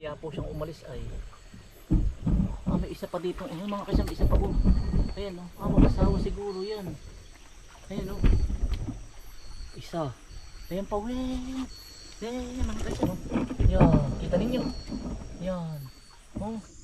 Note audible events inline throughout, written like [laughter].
Kaya po siyang umalis ay ah, may isa pa dito. Ayun mga kasama, isa pa po. Ayan o. Ah, mag-asawa siguro yan. Ayan o. Isa. Ayan pa, wait. Ayan, mga kasama. Yan, kita ninyo. Yan. Oh.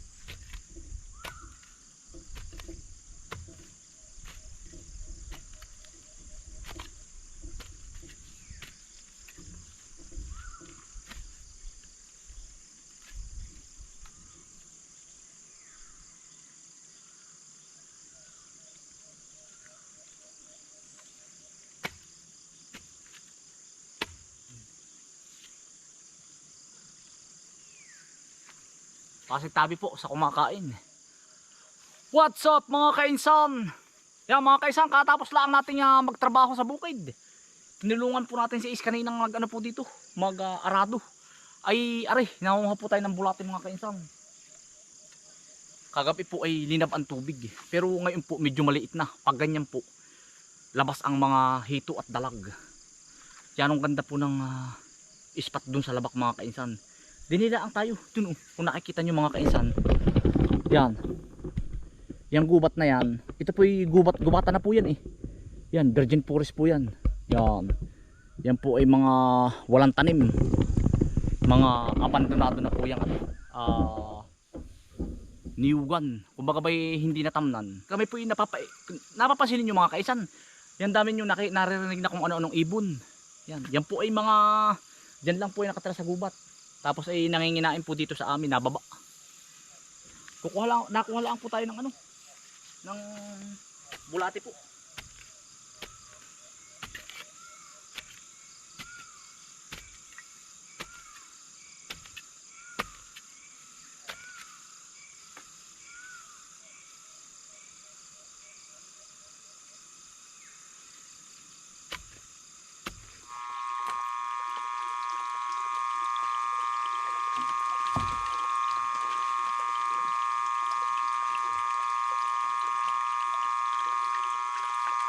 Pasig tabi po sa kumakain. What's up mga kainsan? Yan mga kainsan, katapos lang natin uh, magtrabaho sa bukid. Tinulungan po natin si Is kaninang mag ano po dito, mag ah, arado. Ay are, nangunguha po tayo ng bulate mga kainsan. Kagabi po ay linab ang tubig. Pero ngayon po medyo maliit na. Pag ganyan po, labas ang mga hito at dalag. Yan ang ganda po ng ah, ispat dun sa labak mga kainsan. Dinilaan tayo. Dun oh. Kung nakikita nyo mga kainsan. Yan. Yang gubat na yan. Ito po yung gubat. Gubatan na po yan eh. Yan. Virgin forest po yan. Yan. Yan po ay mga walang tanim. Mga abandonado na po yung ano. Ah... niyugan. Kumbaga ba'y hindi natamnan. Kami po yung napapa... Napapansin niyo mga kaisan. Yan dami nyo naririnig na kung ano-anong ibon. Yan. Yan po ay mga... Diyan lang po yung nakatira sa gubat. Tapos ay nanginginain po dito sa amin, nababa. Kukuha lang, nakuha lang po tayo ng ano, ng bulate po.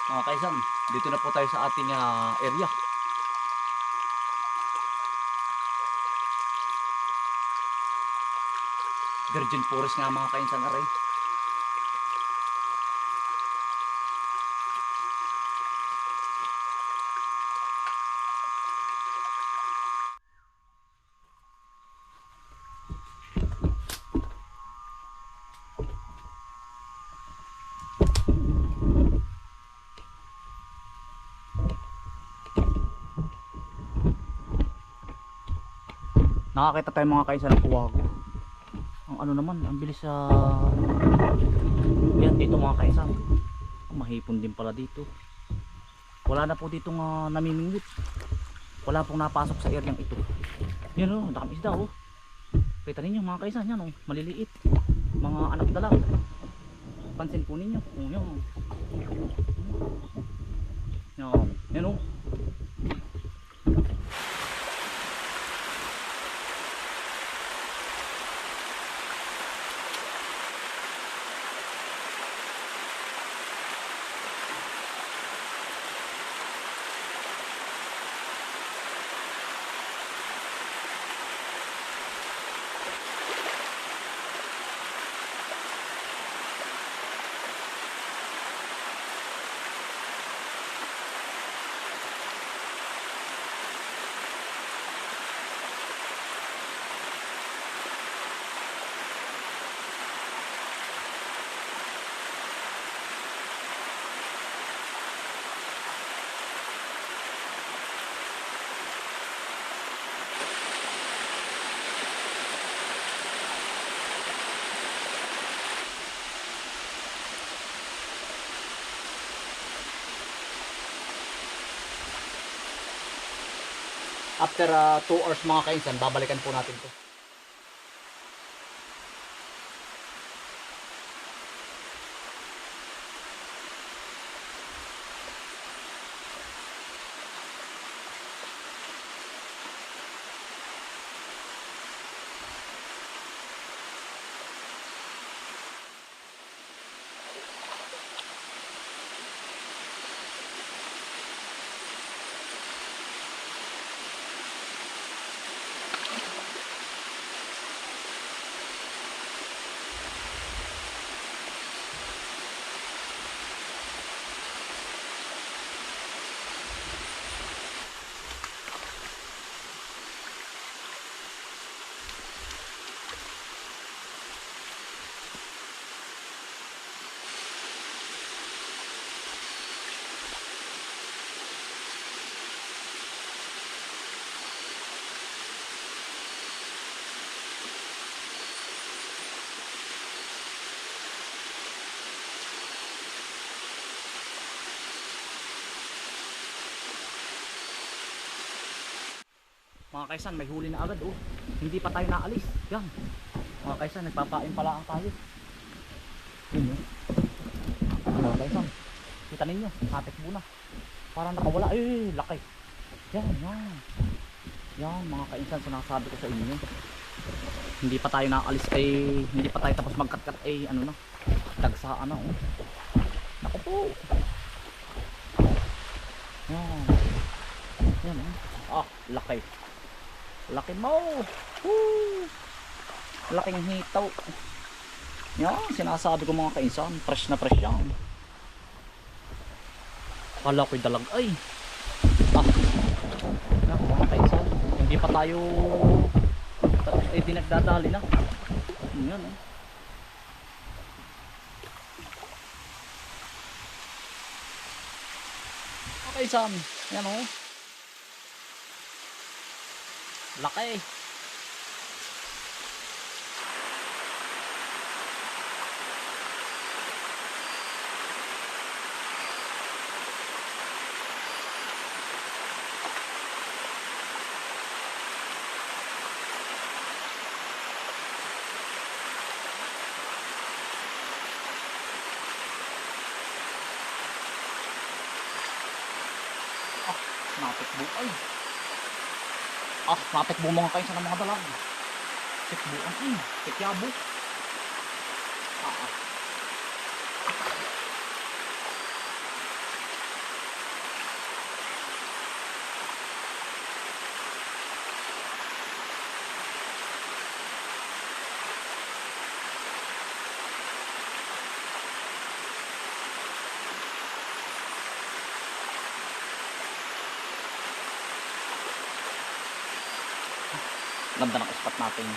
Mga kaisan, dito na po tayo sa ating ah, area. Virgin Forest nga mga kainsan aray. Nakakita tayo mga kainsan ng puwago. Ang ano naman, ang bilis sa Yan dito mga kainsan. Mahipon din pala dito. Wala na po dito nga namimingwit. Wala pong napasok sa area ito. Yan oh, dami isda oh. Kita ninyo mga kaisan yan oh, maliliit. Mga anak dalag. Pansin po ninyo. Oh, yan. Yan. Yan oh. After 2 hours mga kainsan, babalikan po natin to. Mga kaisan, may huli na agad oh. Hindi pa tayo naalis. Yan. Mga kaisan, nagpapain pala ang tayo. Yun oh. Mga kaisan, kita ninyo, natikbo na. Parang nakawala. Eh, laki. Yan, yan. Yan, mga kaisan, sinasabi ko sa inyo. Hindi pa tayo naalis ay, hindi pa tayo tapos magkatkat ay, ano na, dagsaan na oh. Naku po. Yan. Yan oh. Ah, laki. Laki mo. Woo! Laking hitaw. Yan, sinasabi ko mga kainsan, fresh na fresh yan. Kala ko'y dalag ay. Ah. Yan, mga kainsan, hindi pa tayo eh di nagdadali na. Yan oh. Okay, Sam. Yan o. Laki. Natikbo ay. Ah, natikbo mga kayo sa mga dalag. Tikbo ang ay. Tikyabo. Ganda ng spot natin.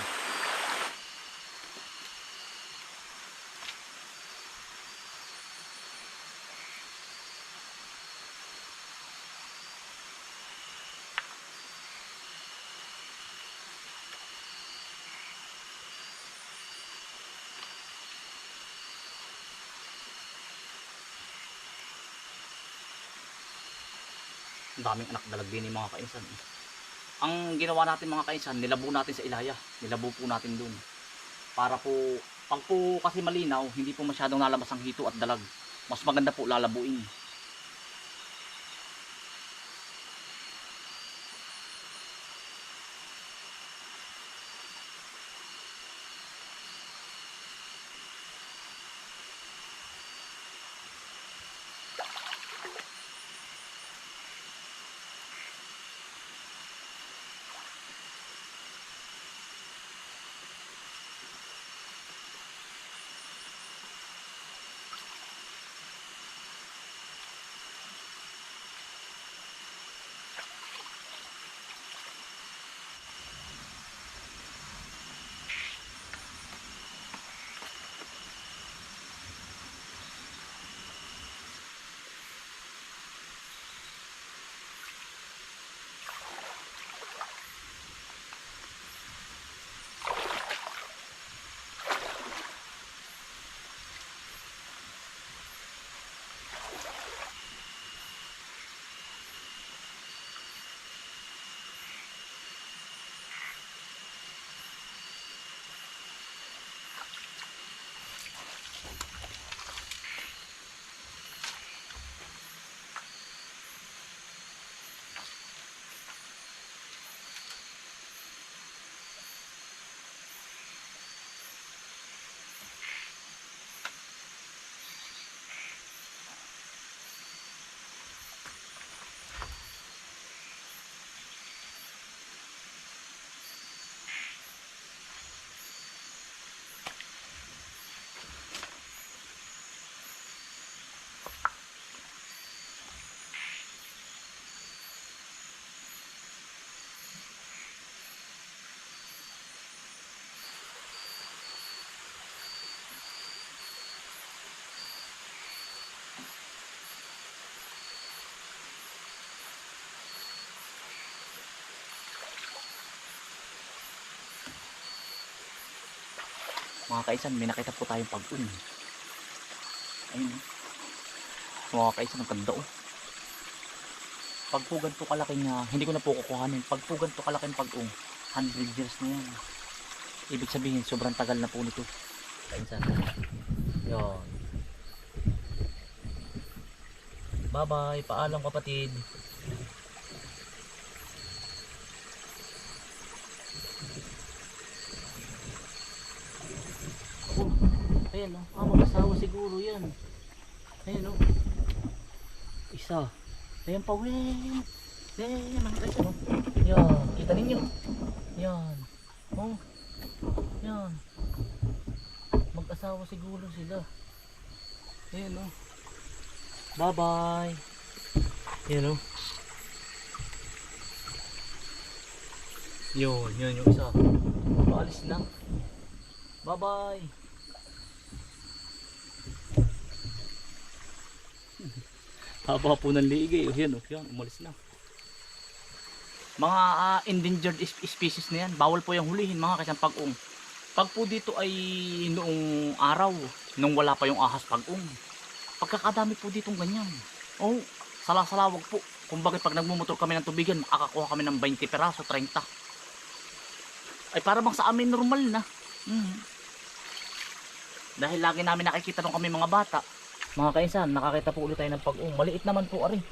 Daming anak dalag din yung mga kainsan. eh ang ginawa natin mga kainsan, nilabo natin sa ilaya. Nilabo po natin dun. Para po, pag po kasi malinaw, hindi po masyadong lalabas ang hito at dalag. Mas maganda po lalabuin. Mga kaisan, may nakita po tayong pag-un. Ayun. oh. Mga kaisan, ang ganda oh. Pag po ganito kalaking, ah, hindi ko na po kukuhanin. Pag po ganito kalaking pag-ung, 100 years na yan. Ibig sabihin, sobrang tagal na po nito. Kainsan. Yun. Bye-bye. Paalam kapatid. Oh, ayan o. Ah, mag-asawa siguro yan. Ayan o. Isa. Ayan pa, weh. Ayan, mga guys, ano? Yan, kita ninyo. Yan. Oh. Yan. Mag-asawa siguro sila. Ayan o. Bye-bye. Ayan o. Yun, yun yung isa. Paalis na. Bye-bye. Haba po ng liigay. Oh, yan, oh, yan, umalis na. Mga ah, endangered species na yan. Bawal po yung hulihin mga kasang pag-ung. Pag po dito ay noong araw, nung wala pa yung ahas pag-ung. Pagkakadami po ditong ganyan. Oh, salasalawag po. Kumbaga pag nagmumotor kami ng tubigan, makakakuha kami ng 20 peraso, 30. Ay para bang sa amin normal na. Mhm. Dahil lagi namin nakikita nung kami mga bata. Mga kainsan, nakakita po ulit tayo ng pag-ung. Maliit naman po ari.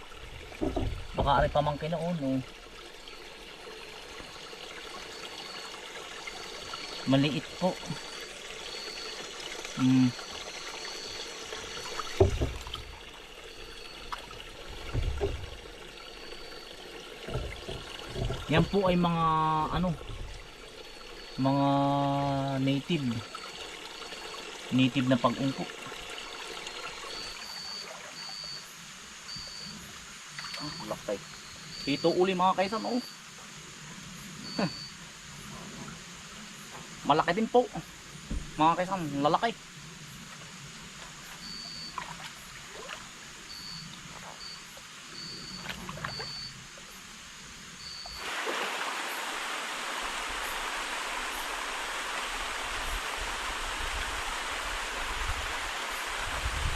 Baka ari pamangkin na uno. Maliit po. Mm. Yan po ay mga ano mga native native na pag-ungko. Ah, lakay. Ito uli mga kaisan oh. Malaki din po. Mga kaisan, lalaki.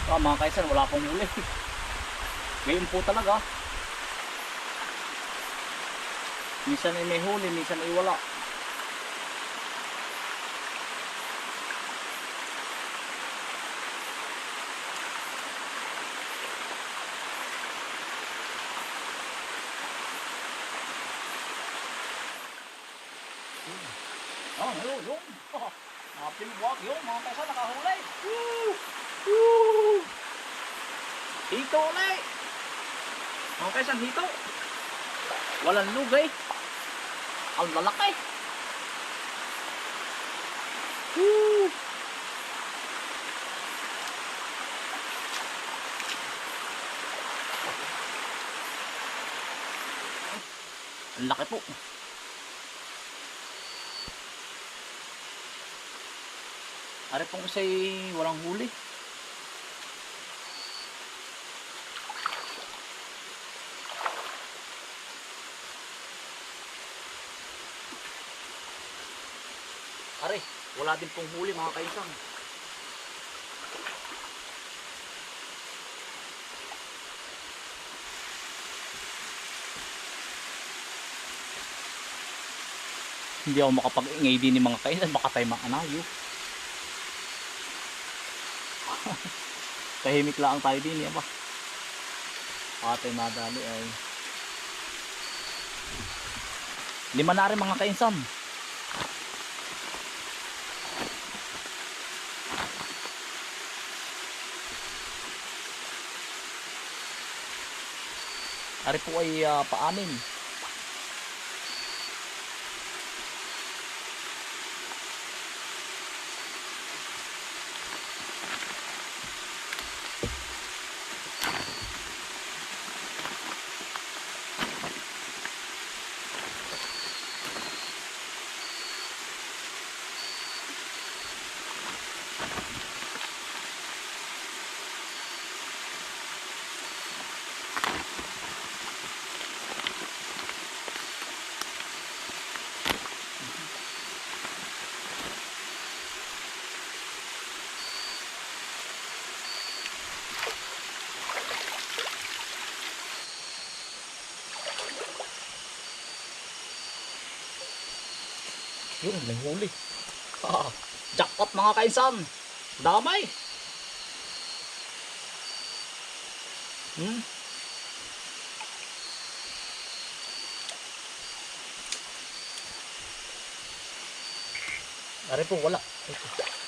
Ah, mga kaisan, wala pong huli. [laughs] Ngayon po talaga. Minsan ay may huli, minsan ay wala. Oh, yun, yun. [laughs] Oh, napilwag yun, mga kaisan, nakahuli. Woo! Woo! Hito ulit. Mga kaisan, hito. Walang lugay. Ang lalaki. Woo! Ang laki po. Ari pong isa'y walang huli. Ari, wala din pong huli mga kaisang. Hindi ako makapag-ingay din ng mga kaisan, baka tayo maanayo. [laughs] Tahimik lang tayo din, yan ba? Tayo madali ay. Lima na rin mga kainsan. Ari po ay uh, paanin. Yun, may huli. Ah, jackpot mga kainsan. Damay. Hmm? Ari po, wala. Ito.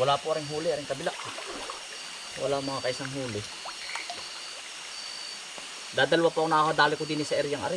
Wala po rin huli, rin kabila. Wala mga kaisang huli. Dadalwa po ako nakakadali ko din sa eryang ari.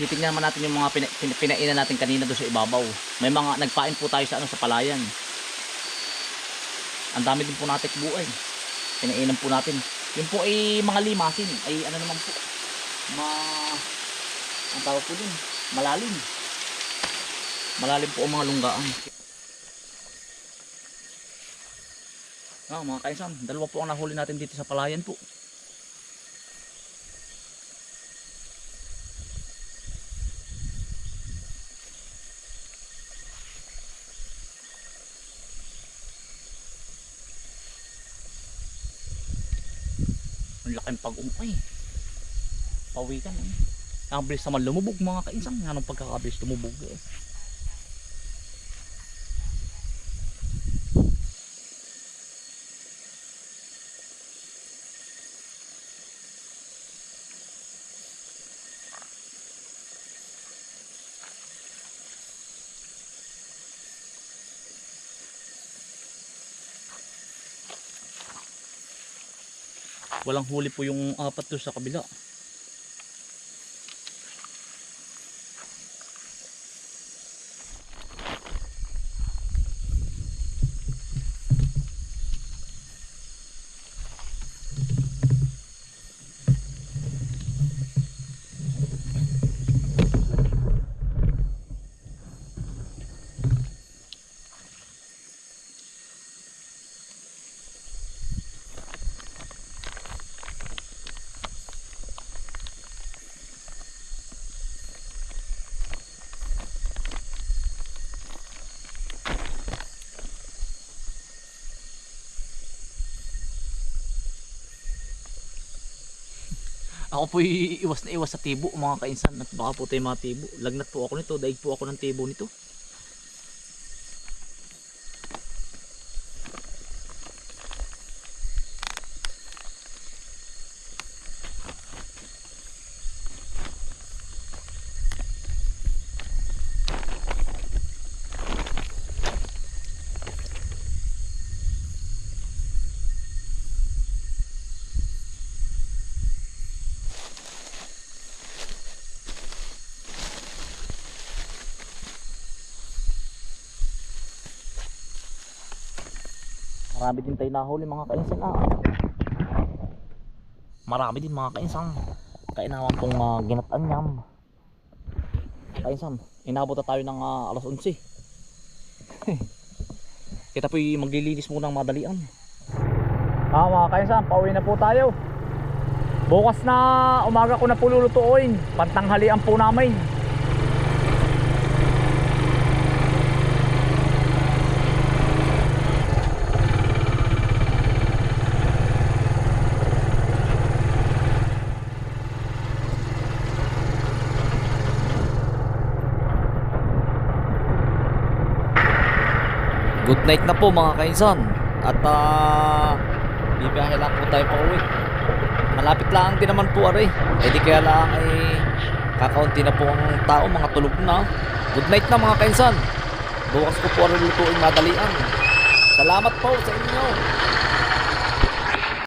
Titingnan naman natin yung mga pina, pina, pinainan natin kanina doon sa ibabaw. May mga nagpain po tayo sa ano sa palayan. Ang dami din po natin buhay. Pinainan po natin. Yung po ay mga limasin. Ay ano naman po. Ma ang tawag po dun. Malalim. Malalim po ang mga lunggaan. Ah, mga kaisan, dalawa po ang nahuli natin dito sa palayan po. Ang laking pag-umay. Pawikan eh. Ang bilis naman lumubog mga kainsan. Anong pagkakabilis lumubog eh. Walang huli po yung apat doon sa kabila. Ako po iwas na iwas sa tibo mga kainsan at baka po tayo mga tibo. Lagnat po ako nito, daig po ako ng tibo nito. Marami din tayo nahuli mga kainsan ah. Marami din mga kainsan. Kainawan pong uh, ginatan yam. Kainsan, inabot na tayo ng ah, alas 11. [laughs] Kita po'y maglilinis muna ng madalian. Ah mga kainsan, pauwi na po tayo. Bukas na umaga ko na po lulutuin. Pantanghalian po namin. Night na po mga kainsan. At uh, bibiyahe lang po tayo pa uwi. Malapit lang din naman po aray. Eh di kaya lang ay kakaunti na po ang tao, mga tulog na. Good night na mga kainsan. Bukas ko po aray lutuin madalian. Salamat po sa inyo.